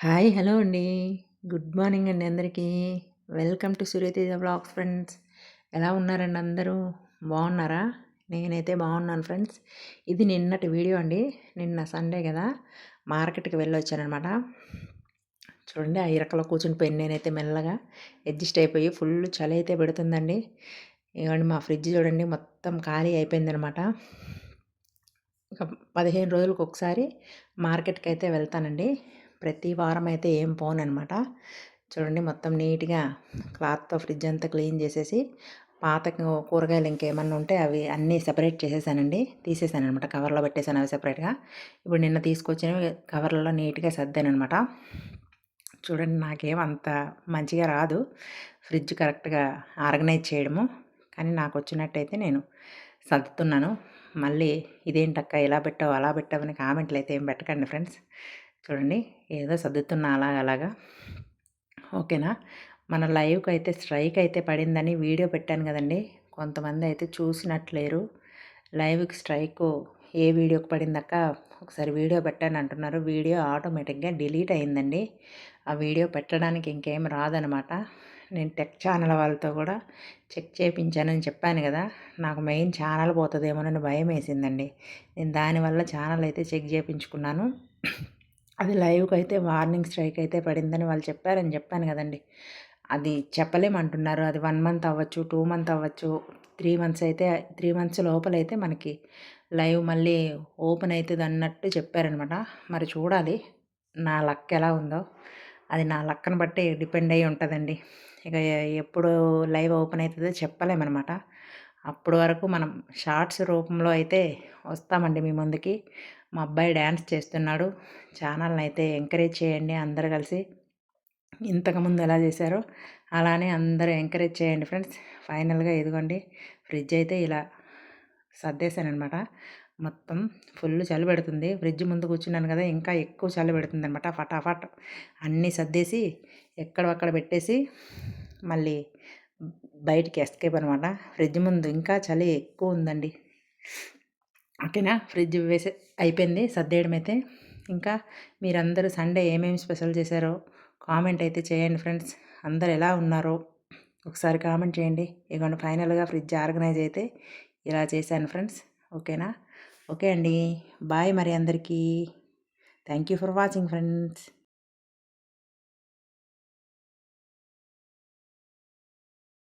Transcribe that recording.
Hi hello అండి. Good morning అండి అందరికీ. Welcome to Suryateja blogs friends. ఎలా ఉన్నారండి అందరూ? బాగున్నారా? నేనైతే బాగున్నాను ఫ్రెండ్స్. ఇది నిన్నటి వీడియో అండి. నిన్న సండే కదా మార్కెట్కి వెళ్ళొచ్చానమాట చూడండి ఆ ఇరకలో కూర్చుని పోయి నేనైతే మెల్లగా అడ్జస్ట్ అయిపోయి ఫుల్ చలి అయితే పెడుతుందండి. ఇవ్వండి మా ఫ్రిడ్జ్ చూడండి మొత్తం ఖాళీ అయిపోయిందనమాట. ఇక పదిహేను రోజులకు ఒకసారి మార్కెట్కి అయితే వెళ్తానండి. ప్రతి వారం అయితే ఏం పోను అనమాట చూడండి మొత్తం నీట్గా క్లాత్తో ఫ్రిడ్జ్ అంతా క్లీన్ చేసేసి పాత కూరగాయలు ఇంకేమన్నా ఉంటే అవి అన్నీ సెపరేట్ చేసేసానండి. తీసేసాను అనమాట కవర్లో పెట్టేశాను అవి సెపరేట్గా. ఇప్పుడు నిన్న తీసుకొచ్చినవి కవర్లలో నీట్గా సర్దాను అనమాట చూడండి నాకేం అంత మంచిగా రాదు. ఫ్రిడ్జ్ కరెక్ట్గా ఆర్గనైజ్ చేయడము. కానీ నాకు వచ్చినట్టయితే నేను సర్దుతున్నాను. మళ్ళీ ఇదేంటక్క ఇలా పెట్టావు అలా పెట్టావు అని కామెంట్లు అయితే ఏం పెట్టకండి ఫ్రెండ్స్. చూడండి. ఏదో సర్దుతున్నా అలాగ అలాగా. ఓకేనా? మన లైవ్కి అయితే స్ట్రైక్ అయితే పడిందని వీడియో పెట్టాను కదండి. కొంతమంది అయితే చూసినట్లేరు. లైవ్కి స్ట్రైక్ ఏ వీడియోకి పడిందక్క? ఒకసారి వీడియో పెట్టాను అంటున్నారు. వీడియో ఆటోమేటిక్గా డిలీట్ అయిందండి. ఆ వీడియో పెట్టడానికి ఇంకేం రాదనమాట. నేను టెక్ ఛానల్ వాళ్ళతో కూడా చెక్ చేయించానని చెప్పాను కదా. నాకు మెయిన్ ఛానల్ పోతుందేమోనని భయం వేసిందండి నేను దానివల్ల ఛానల్ అయితే చెక్ చేయించుకున్నాను అది లైవ్కి అయితే వార్నింగ్ స్ట్రైక్ అయితే పడిందని వాళ్ళు చెప్పారని చెప్పాను కదండి. అది చెప్పలేమంటున్నారు. అది వన్ మంత్ అవ్వచ్చు టూ మంత్ అవ్వచ్చు త్రీ మంత్స్ అయితే త్రీ మంత్స్ లోపలైతే మనకి లైవ్ మళ్ళీ ఓపెన్ అవుతుంది అన్నట్టు చెప్పారనమాట. మరి చూడాలి నా లక్ ఎలా ఉందో. అది నా లక్కను బట్టి డిపెండ్ అయ్యి ఉంటుందండి. ఇక ఎప్పుడు లైవ్ ఓపెన్ అవుతుందో చెప్పలేమన్నమాట అప్పటి వరకు మనం షార్ట్స్ రూపంలో అయితే వస్తామండి మీ ముందుకి. మా అబ్బాయి డ్యాన్స్ చేస్తున్నాడు. ఛానల్ని అయితే ఎంకరేజ్ చేయండి అందరు కలిసి. ఇంతకుముందు ఎలా చేశారో అలానే అందరూ ఎంకరేజ్ చేయండి ఫ్రెండ్స్. ఫైనల్గా ఇదిగోండి ఫ్రిడ్జ్ అయితే ఇలా సర్దేశానమాట మొత్తం ఫుల్ చలి పెడుతుంది. ఫ్రిడ్జ్ ముందు కూర్చున్నాను కదా ఇంకా ఎక్కువ చలి పెడుతుంది అనమాట ఫటాఫట్ అన్నీ సర్దేసి ఎక్కడక్కడ పెట్టేసి మళ్ళీ బయటికి ఎస్కేప్ అనమాట ఫ్రిడ్జ్ ముందు ఇంకా చలి ఎక్కువ ఉందండి. ఓకేనా? ఫ్రిడ్జ్ వేసే అయిపోయింది. సర్దేయడం అయితే ఇంకా మీరందరూ సండే ఏమేమి స్పెషల్ చేశారో కామెంట్ అయితే చేయండి ఫ్రెండ్స్. అందరు ఎలా ఉన్నారో ఒకసారి కామెంట్ చేయండి. ఇదిగోండి ఫైనల్గా ఫ్రిడ్జ్ ఆర్గనైజ్ అయితే ఇలా చేశాను ఫ్రెండ్స్. ఓకేనా? ఓకే అండి. బాయ్ మరి అందరికీ. Thank you for watching friends.